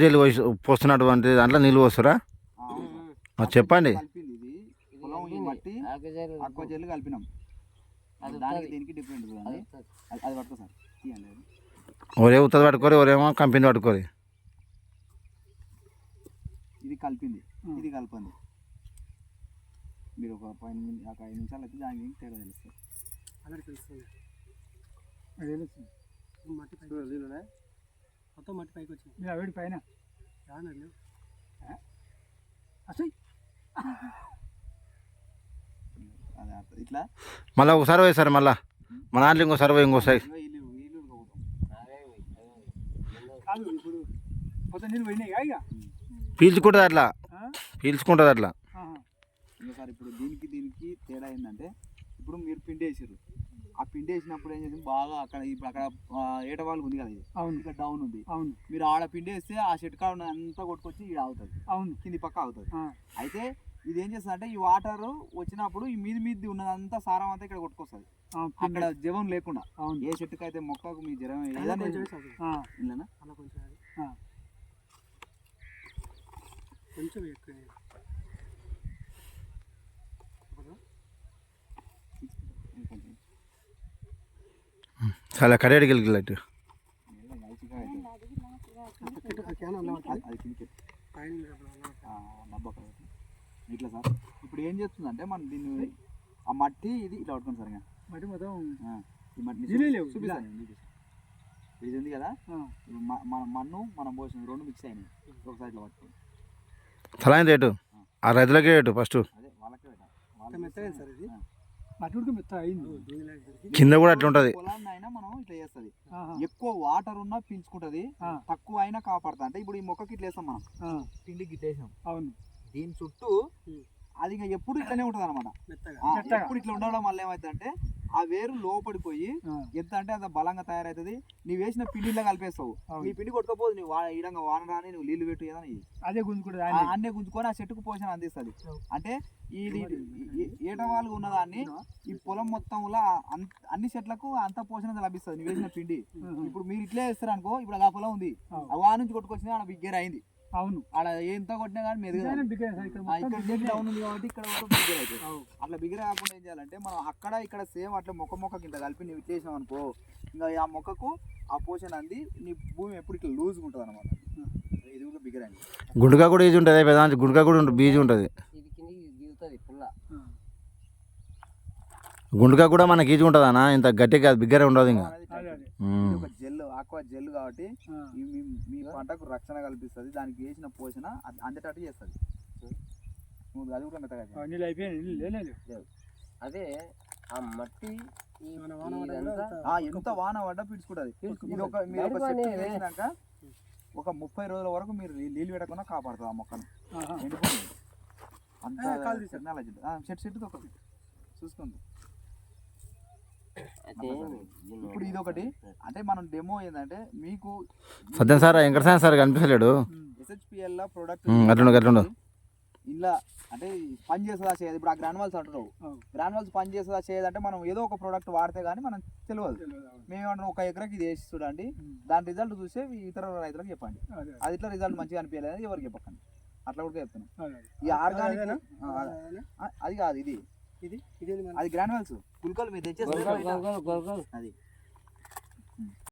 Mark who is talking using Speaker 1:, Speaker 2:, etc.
Speaker 1: జల్లు పోసి పోస్తున్నటువంటి దాంట్లో నీళ్ళు పోస్తురా? చెప్పండి. ఒరే ఉత్తది పట్టుకోరి ఒరేమో కంపెనీ పట్టుకోరి.
Speaker 2: ఇది కలిపింది. ఇది కలపండి. మీరు ఒక పది ఒక ఐదు నిమిషాలు అయితే దానికి దీనికి తేడా తెలుస్తుంది.
Speaker 3: అందరికి తెలుస్తుంది. మొత్తం మట్టి పైకి వచ్చింది.
Speaker 4: వేడి పైన.
Speaker 3: రానండి
Speaker 4: అసలు.
Speaker 2: ఇట్లా?
Speaker 1: మళ్ళీ ఒకసారి పోయి సార్ మళ్ళా. మన దాంట్లో ఇంకోసారి ఇంకోసారి
Speaker 4: నీళ్ళు పోయినాయి ఇక?
Speaker 1: పీల్చుకుంటుంది అట్లా.
Speaker 4: ఆ?
Speaker 1: పీల్చుకుంటుంది అట్లా.
Speaker 2: ఇంకోసారి ఇప్పుడు దీనికి దీనికి తేడా ఏంటంటే ఇప్పుడు మీరు పిండి వేసారు ఆ పిండి వేసినప్పుడు ఏం చేసింది? బాగా అక్కడ ఇప్పుడు అక్కడ ఆ, ఏట వాళ్ళు ఉంది కదా ఇది?
Speaker 4: అవును.
Speaker 2: ఇక్కడ డౌన్ ఉంది.
Speaker 4: అవును.
Speaker 2: మీరు ఆడ పిండి వేస్తే ఆ చెట్టు కాడ ఉన్న అంతా కొట్టుకొచ్చి ఈడ అవుతుంది
Speaker 4: అవును.
Speaker 2: కింది పక్క అవుతుంది అయితే ఇది ఏం చేస్తుంది అంటే ఈ వాటర్ వచ్చినప్పుడు ఈ మీది మీది ఉన్నదంతా సారం అంతా ఇక్కడ కొట్టుకొస్తుంది. అక్కడ జవం లేకుండా.
Speaker 4: అవును.
Speaker 2: ఏ చెట్టుకు అయితే మొక్కకు మీ జ్వరం ఏదైనా
Speaker 3: కొంచెం. కొంచెం
Speaker 1: చాలా
Speaker 2: అక్కడ పెట్టు. ఇట్లా సార్ ఇప్పుడు ఏం చేస్తుందంటే మనం దీన్ని ఆ మట్టి ఇది ఇట్లా పట్టుకోండి సార్.
Speaker 4: మట్టి మొత్తం
Speaker 2: ఆ, ఈ
Speaker 4: లేవు,
Speaker 2: చూపిస్తాను. ఇది ఉంది కదా? మన మన్ను మనం పోసిన రెండు మిక్స్ అయినాయి. ఒకసారి ఇట్లా పట్టుకోండి.
Speaker 1: తలాయింది రేటు ఆ. రైతులకే రేటు ఫస్ట్?
Speaker 2: అదే వాళ్ళకే.
Speaker 4: మట్టి మెత్త అయింది.
Speaker 1: కింద కూడా అట్లా ఉంటుంది
Speaker 2: పొలాన్ని అయినా మనం ఇట్లా చేస్తుంది
Speaker 4: ఆహా.
Speaker 2: ఎక్కువ వాటర్ ఉన్నా పీల్చుకుంటది. తక్కువ అయినా కాపాడుతుంది అంటే ఇప్పుడు ఈ మొక్కకి ఇట్లా వేస్తాం మనం. పిండి గిట్టేసాం
Speaker 4: అవును.
Speaker 2: దీని చుట్టూ. అది ఇంకా ఎప్పుడు ఇట్లనే ఉంటుంది అనమాట. ఎప్పుడు ఇట్లా ఉండడం వల్ల ఏమైందంటే ఆ వేరు లోపడిపోయి ఎంత అంటే అంత బలంగా తయారవుతుంది నీవు వేసిన పిండిలో కలిపేస్తావు. నీ పిండి కొట్టుకోపోదు నువ్వు ఈడంగా వాన రాని నువ్వు నీళ్ళు పెట్టు ఏదైనా.
Speaker 4: అదే గుంజుకుంటుంది
Speaker 2: అన్నే గుంజుకొని ఆ చెట్టుకు పోషణ అందిస్తుంది. అంటే ఇది ఏటవాళ్ళు ఉన్నదాన్ని ఈ పొలం మొత్తంలో అన్- అన్ని చెట్లకు అంత పోషణ లభిస్తుంది. నువ్వు వేసిన పిండి. ఇప్పుడు మీరు ఇట్లే వేస్తారు అనుకో ఇప్పుడు ఆ పొలం ఉంది. ఆ నుంచి కొట్టుకొచ్చింది బిగ్గర అయింది.
Speaker 4: అవును.
Speaker 2: ఆడ ఎంత కొట్టినా కానీ మెరుగు
Speaker 4: ఇక్కడ.
Speaker 2: డౌన్ ఉంది కాబట్టి ఇక్కడ బిగ్గర అవుతుంది. అట్లా బిగ్గర కాకుండా ఏం చేయాలంటే మనం అక్కడ ఇక్కడ సేమ్ అట్లా మొక్క మొక్క కింద కలిపి నువ్వు ఇట్లేసాం అనుకో ఇంకా ఆ మొక్కకు ఆ పోషణ అంది నీ భూమి ఎప్పుడు ఇట్లా లూజ్గా ఉంటుంది అనమాట ఇది కూడా బిగ్గర
Speaker 1: గుండుగా కూడా ఈజీ ఉంటుంది పెద్ద గుండుగా కూడా ఉంటుంది బీజీ ఉంటుంది.
Speaker 5: ఇది దిగుతుంది పుల్ల.
Speaker 1: గుండుగా కూడా మనకి ఈజీ ఉంటుంది అన్న ఇంత గట్టిగా బిగ్గరే ఉండదు ఇంకా.
Speaker 2: ఇది ఒక జెల్ ఆక్వా జెల్ కాబట్టి మీ మీ పంటకు రక్షణ కల్పిస్తుంది. దానికి వేసిన పోషణ అది అందేటట్టు చేస్తుంది. నువ్వు
Speaker 4: లేదు.
Speaker 5: అదే ఆ మట్టి
Speaker 2: ఎంత వాన పడ్డా పీల్చుకుంటుంది. ఇది ఒక మీరు ఒక చెట్టు. వేసినాక ఒక ముప్పై రోజుల వరకు మీరు నీళ్ళు పెట్టకుండా కాపాడుతుంది ఆ మొక్కను. అంత. టెక్నాలజీ చెట్టు చూసుకోండి.
Speaker 5: అయితే
Speaker 2: ఇప్పుడు ఇది ఒకటి అంటే మనం డెమో ఏంటంటే మీకు
Speaker 1: Satyam sir Venkata sir
Speaker 4: um,
Speaker 2: SHPL product
Speaker 1: అట్లుండు, అట్లుండు.
Speaker 2: ఇలా అంటే పని చేస్తుందా చేయదు. ఇప్పుడు ఆ గ్రానువల్స్ అంటున్నావు. గ్రానువల్స్ పని చేస్తుందా చేయదంటే మనం ఏదో ఒక ప్రోడక్ట్ వాడితే కానీ మనం తెలియదు.
Speaker 4: తెలియదు, అవును.
Speaker 2: మేము ఏమంటున్నాం ఒక ఎకరాకి ఇది వేసి చూడండి. దాని రిజల్ట్ చూస్తే ఈ ఇతర రైతులకు చెప్పండి.
Speaker 4: అదే
Speaker 2: ఇట్లా రిజల్ట్ మంచిగా అనిపించలేదు ఎవరికి చెప్పకండి. అట్లా కూడా చెప్తున్నాం. ఈ ఆర్గానిక్? అది కాదు ఇది.
Speaker 3: ఇది? ఇది
Speaker 2: అది గ్రాండ్ వాల్స్ పుల్కోలు మీరు
Speaker 5: తెచ్చేసి
Speaker 2: అది.